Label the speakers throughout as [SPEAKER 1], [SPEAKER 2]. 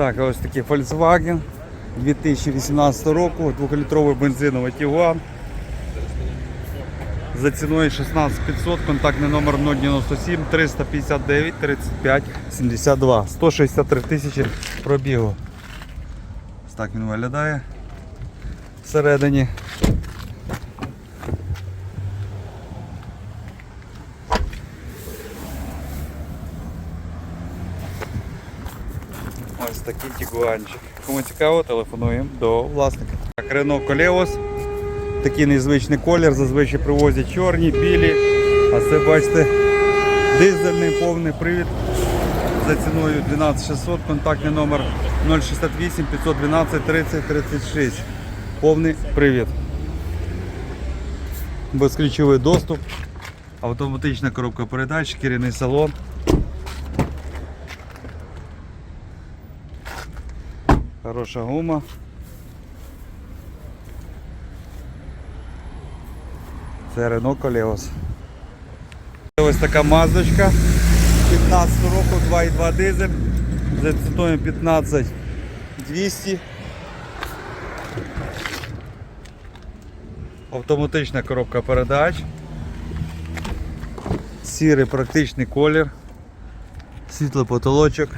[SPEAKER 1] Так, ось такий Volkswagen 2018 року, 2-літровий бензиновий Tiguan. За ціною 16500, контактний номер 097 359 35 72. 163 тисячі пробігу. Ось так він виглядає всередині. Ось такий тігуанчик. Кому цікаво, телефонуємо до власника. Так, Renault Koleos. Такий незвичний колір, зазвичай привозять чорні, білі. А це бачите дизельний повний привід за ціною 12600, контактний номер 068 512 30 36. Повний привід. Безключовий доступ, автоматична коробка передач, шкіряний салон. Хороша гума. Це Renault Koleos. Ось така мазочка 15 року, 2,2 дизель. За ціною 15 200. Автоматична коробка передач. Сірий практичний колір. Світлий потолочок.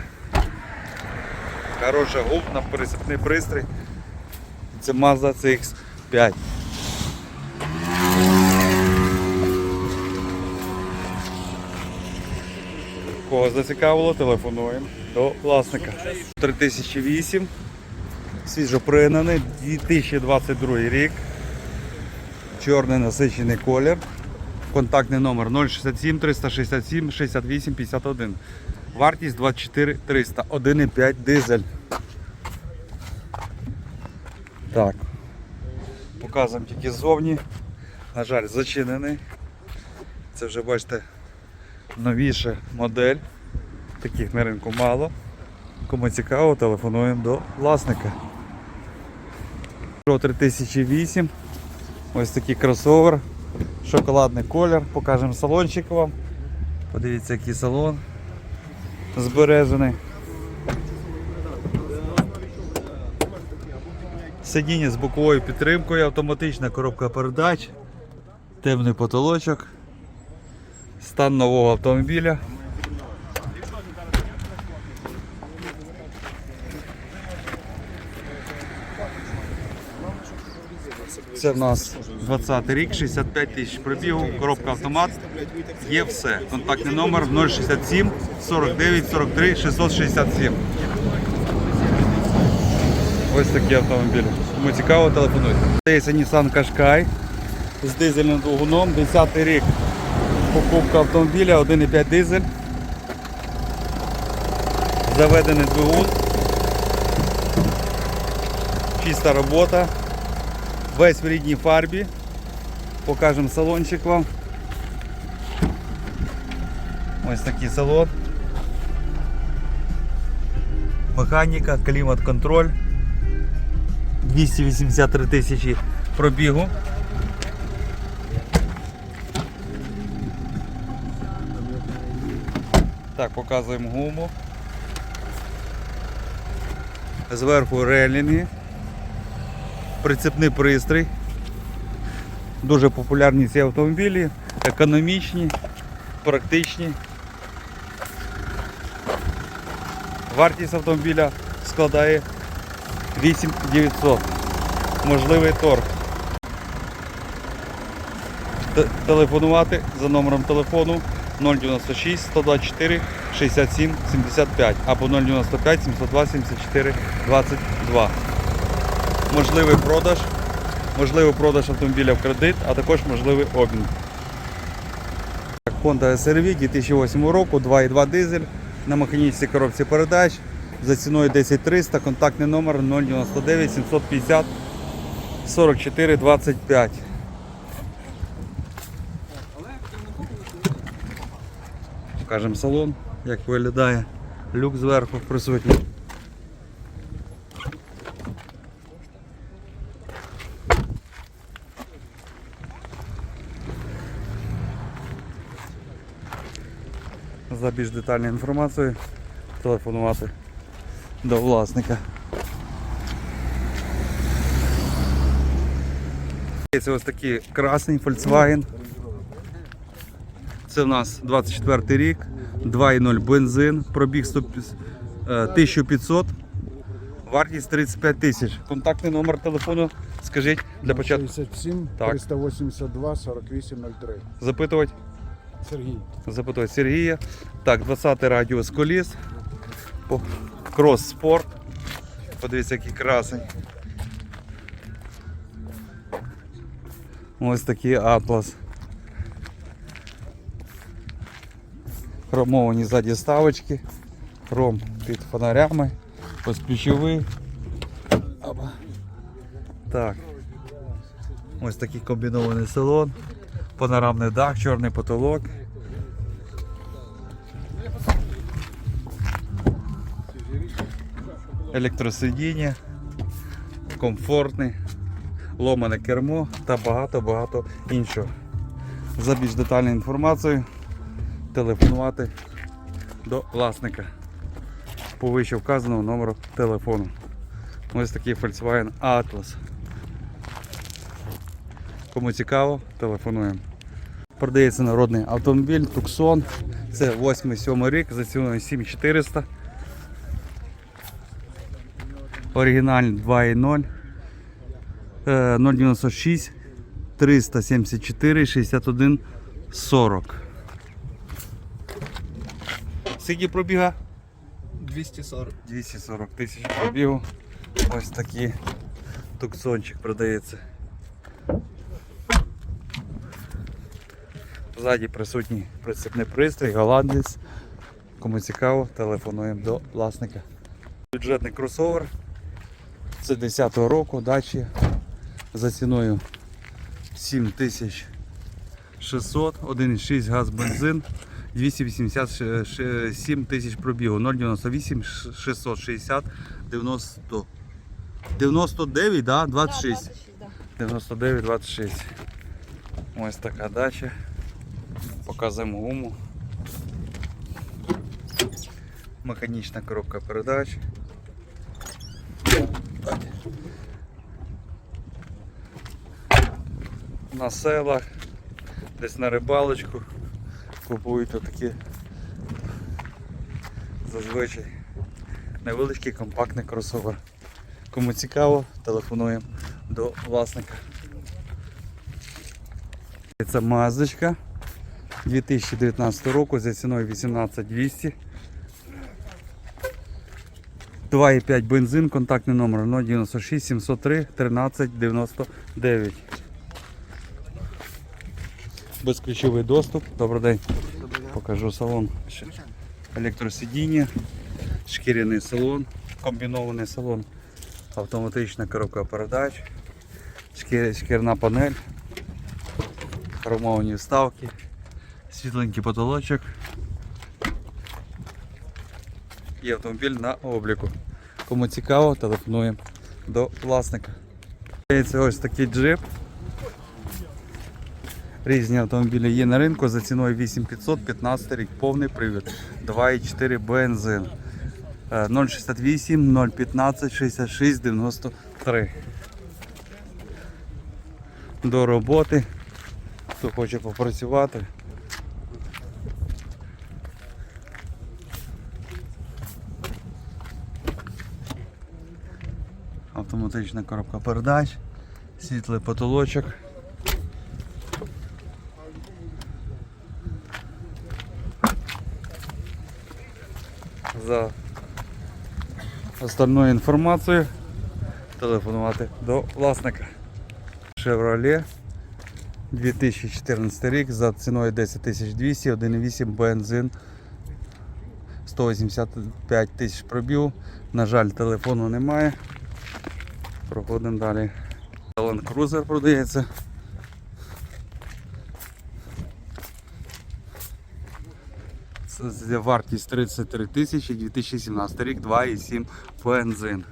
[SPEAKER 1] Хороша губна, пересипний пристрій. Це Mazda CX5. Кого зацікавило, телефонуємо до власника. 3008. Свіжопригнаний, 2022 рік. Чорний насичений колір. Контактний номер 067 367 68 51. Вартість 24 300. 1,5 дизель. Так. Показуємо тільки ззовні. На жаль, зачинений. Це вже бачите новіша модель. Таких на ринку мало. Кому цікаво, телефонуємо до власника. Pro 3008. Ось такий кросовер. Шоколадний колір. Покажемо салончик вам. Подивіться, який салон збережений. Сидіння з боковою підтримкою, автоматична коробка передач, темний потолочок, стан нового автомобіля. Це в нас 20 рік, 65 тисяч пробігу, коробка автомат. Є все. Контактний номер 067 49 43 667. Ось такі автомобілі. Кому цікаво, телефонуйте. Це Nissan Qashqai з дизельним двигуном, 10 рік. Покупка автомобіля, 1,5 дизель. Заведений двигун. Чиста робота. Весь в рідній фарбі. Покажемо салончик вам. Ось такий салон. Механіка, клімат-контроль. 283 тисячі пробігу. Так, показуємо гуму. Зверху релінги. Прицепний пристрій. Дуже популярні ці автомобілі, економічні, практичні. Вартість автомобіля складає 8900. Можливий торг. Т- Телефонувати за номером телефону 096 124 67 75 або 095 702 74 22. Можливий продаж, можливий продаж автомобіля в кредит, а також можливий обмін. Honda SRV 2008 року, 2,2 дизель на механічній коробці передач за ціною 10300, контактний номер 099 750 44 25. Покажемо салон, як виглядає. Люк зверху присутній. За більш детальною інформацією телефонувати до власника. Це ось такий красний Volkswagen. Це в нас 24 рік, 2,0 бензин, пробіг 100, е, 1500, вартість 35 тисяч. Контактний номер телефону, скажіть для початку
[SPEAKER 2] 67 382 4803.
[SPEAKER 1] запитувати.
[SPEAKER 2] Сергій.
[SPEAKER 1] Запитувати Сергія. Так, 20 радіус коліс. По- Крос спорт. Подивіться, який красень. Ось такий атлас. Хромовані ззаді ставочки. Хром під фонарями. Ось ключовий. Так. Ось такий комбінований салон. Панорамний дах, чорний потолок. Електросидіння, комфортний, ломане кермо та багато-багато іншого. За більш детальною інформацією телефонувати до власника по вище вказаному номеру телефону. Ось такий Volkswagen Atlas. Кому цікаво, телефонуємо. Продається народний автомобіль Tucson. Це 8-7 рік за ціною 7400. Оригінальний 2.0. е, 096 374 61 40. Скільки пробіга?
[SPEAKER 3] 240.
[SPEAKER 1] 240 тисяч пробігу. Ось такий туксончик продається. Ззаді присутній прицепний пристрій, голландець. Кому цікаво, телефонуємо до власника. Бюджетний кросовер. Це 10-го року, дачі за ціною 7600, 1,6 газ бензин, 287 тисяч пробігу, 098 660 90 99, да? 26. 99, 26. Ось така дача. Показуємо гуму. Механічна коробка передач. На селах, десь на рибалочку купують отакі зазвичай невеличкий компактний кросовер. Кому цікаво, телефонуємо до власника. Це мазочка 2019 року за ціною 18200. 2,5 бензин, контактний номер 096 703 13 99. Безключовий доступ. Добрий день. Покажу салон. Електросидіння, шкіряний салон, комбінований салон, автоматична коробка передач, шкір- шкірна панель, хромовані вставки, світленький потолочок і автомобіль на обліку. Кому цікаво, телефонуємо до власника. Це ось такий джип. Різні автомобілі є на ринку за ціною 8500, 15 рік, повний привід, 2,4 бензин. Е, 068 015 66 93. До роботи. Хто хоче попрацювати. Автоматична коробка передач, світлий потолочок. За остальною інформацією телефонувати до власника. Chevrolet 2014 рік за ціною 10 200, 1,8 бензин 185 тисяч пробів. На жаль, телефону немає. Проходимо далі. Land Cruiser продається. Це за вартість 33 тисячі 2017 рік, 2,7 бензин.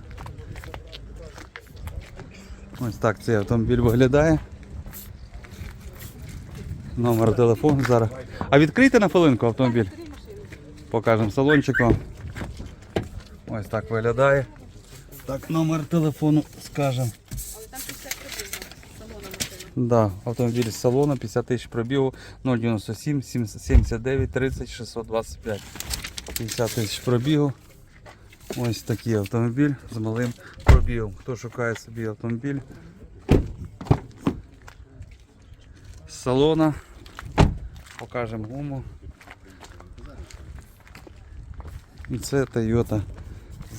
[SPEAKER 1] Ось так цей автомобіль виглядає. Номер телефону зараз. А відкрийте на хвилинку автомобіль. Покажемо салончик вам. Ось так виглядає. Так, номер телефону скажемо. Да, автомобіль з салону, 50 тисяч пробігу, 097 79 30 625. 50 тисяч пробігу. Ось такий автомобіль з малим пробігом. Хто шукає собі автомобіль з салона, покажемо гуму. І це Toyota.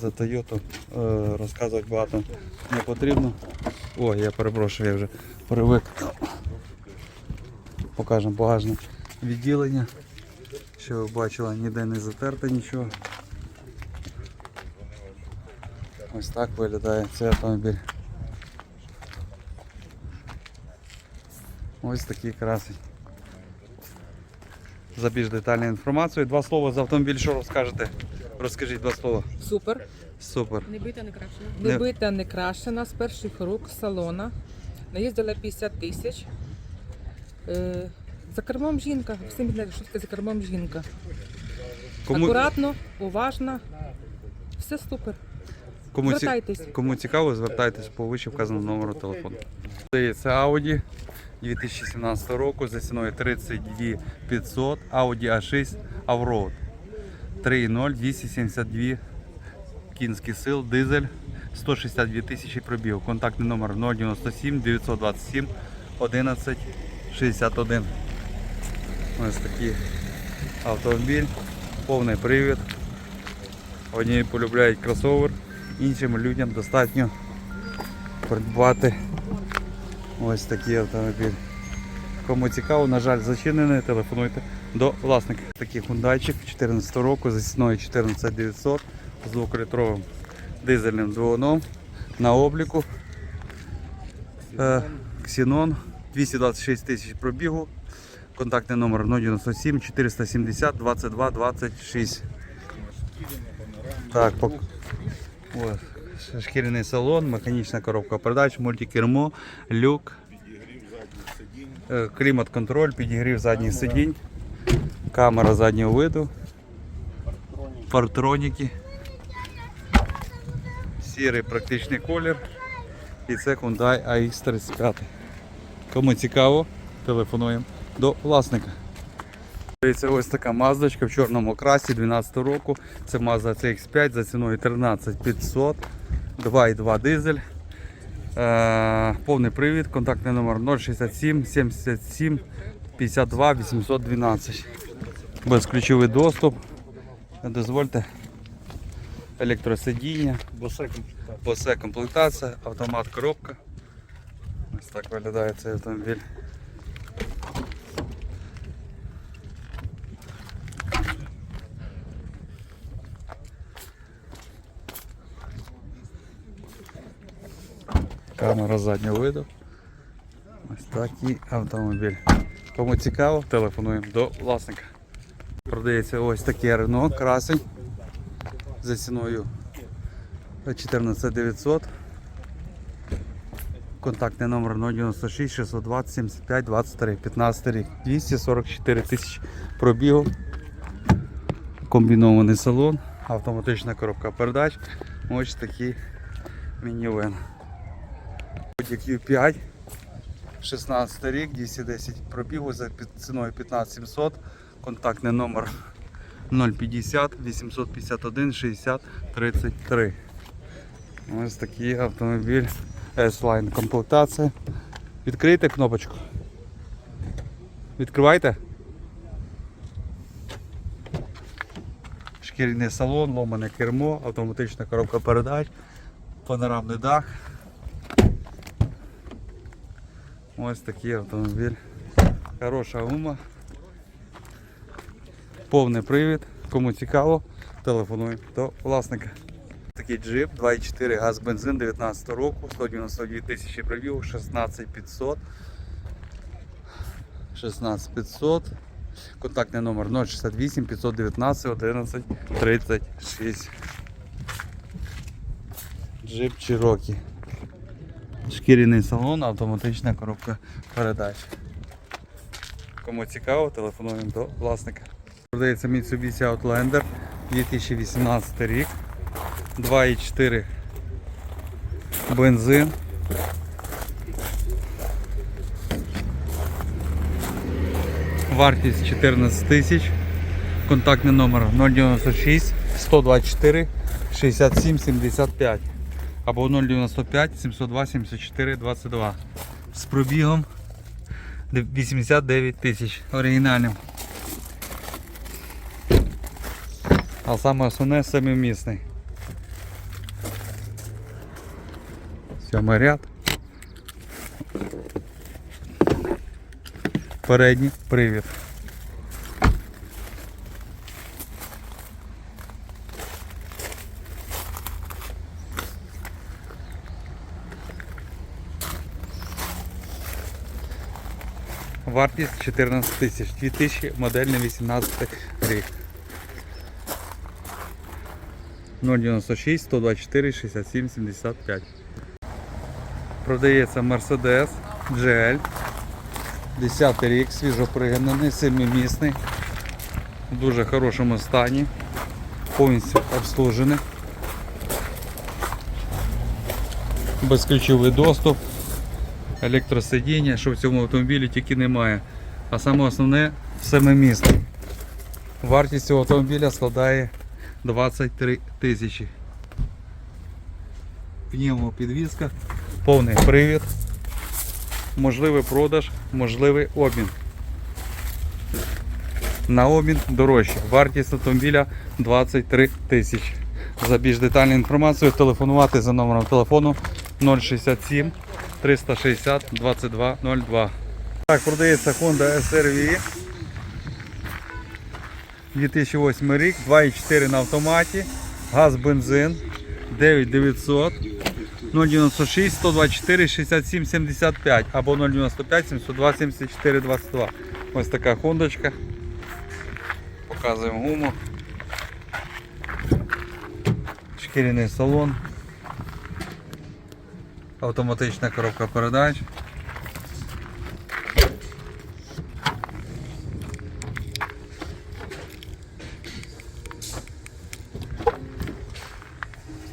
[SPEAKER 1] За Toyota е, розказувати багато не потрібно. Ой, я перепрошую, я вже привик. Покажемо багажне відділення. Що ви бачили, ніде не затерте нічого. Ось так виглядає цей автомобіль. Ось такий красень. За більш детальну інформацію. Два слова за автомобіль, що розкажете? Розкажіть два слова.
[SPEAKER 4] Супер.
[SPEAKER 1] Супер.
[SPEAKER 5] Не бита, не крашена.
[SPEAKER 1] Не-
[SPEAKER 4] Не бита, не крашена, з перших рук салона. Наїздила 50 тисяч. Е, за кермом жінка. Всім знаєте, що таке за кермом жінка.
[SPEAKER 1] Кому,
[SPEAKER 4] Акуратно, уважно. Все супер.
[SPEAKER 1] кому, ці,
[SPEAKER 4] Звертайтесь.
[SPEAKER 1] кому цікаво, звертайтесь по вище вказаному номеру телефону. Це Audi 2017 року за ціною 32 500, Audi A6 Allroad 3.0, 272 кінських сил, дизель, 162 тисячі пробіг. Контактний номер 097 927 11 61. Ось такий автомобіль, повний привід. Одні полюбляють кросовер, іншим людям достатньо придбати ось такий автомобіль. Кому цікаво, на жаль, зачинений, телефонуйте до власника. Такий хундайчик 14 року за ціною 14900 з 2-літровим дизельним двигуном на обліку. Е, Ксенон 226 тисяч пробігу. Контактний номер 097 470 22 26. Так, пок... Ось, шкіряний салон, механічна коробка передач, мультикермо, люк, е, клімат-контроль, підігрів задніх сидінь, камера заднього виду, партроніки, сірий практичний колір і це Hyundai AX35. Кому цікаво, телефонуємо до власника. Це ось така маздочка в чорному красі 12 року. Це Mazda CX5 за ціною 13500, 2,2 дизель. Е, повний привід, контактний номер 067 77 52 812. Безключовий доступ. Дозвольте. Електросидіння, босе комплектація, автомат коробка. Ось так виглядає цей автомобіль. Камера заднього виду. Ось такий автомобіль. Кому цікаво, телефонуємо до власника. Продається ось таке Рено красень за ціною 14900. Контактний номер 096 620 75 23 15 рік. 244 тисячі пробігу. Комбінований салон, автоматична коробка передач. Ось такий мінівен. Audi Q5, 16 рік, 210 пробігу за ціною 15700, контактний номер 050 851 60 33. Ось такий автомобіль S-Line комплектація. Відкрийте кнопочку. Відкривайте. Шкіряний салон, ломане кермо, автоматична коробка передач, панорамний дах. Ось такий автомобіль. Хороша гума. Повний привід. Кому цікаво, телефонуємо до власника. Такий джип 2.4 газ бензин 19 року, 192 тисячі пробігу, 16500. 16500. Контактний номер 068 519 11 36. Джип Cherokee. Шкіряний салон, автоматична коробка передач. Кому цікаво, телефонуємо до власника. Продається Mitsubishi Outlander 2018 рік. 2,4 бензин. Вартість 14 тисяч. Контактний номер 096 124 67 75 або 095 702 74 22 з пробігом 89 тисяч оригінальним. А саме основне семимісний. Сьомий ряд. Передній привід. Вартість 14 тисяч, 2000 модельний 18 рік. 096 124 67 75. Продається Mercedes GL. 10 рік, свіжопригнаний, 7-місний. В дуже хорошому стані. Повністю обслужений. Безключовий доступ електросидіння, що в цьому автомобілі тільки немає. А саме основне семимісний. Вартість цього автомобіля складає 23 тисячі. Пневмопідвізка, повний привід, можливий продаж, можливий обмін. На обмін дорожче. Вартість автомобіля 23 тисячі. За більш детальну інформацію телефонувати за номером телефону 067 360 2202. Так, продається Honda SRV. 2008 рік, 2,4 на автоматі, газ, бензин, 9900, 096 124 67 75 або 095 702 74 22. Ось така хондочка. Показуємо гуму. Шкіряний салон. Автоматична коробка передач.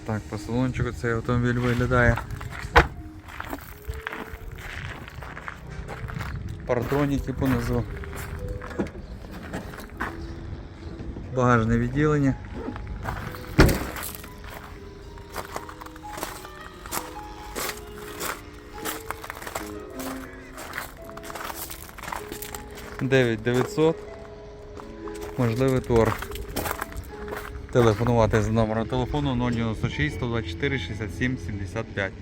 [SPEAKER 1] Так, по салончику цей автомобіль виглядає. Партроніки понизу. Багажне відділення. Дев'ять дев'ятсот. Можливий торг. Телефонувати за номером телефону 096 124 67 75.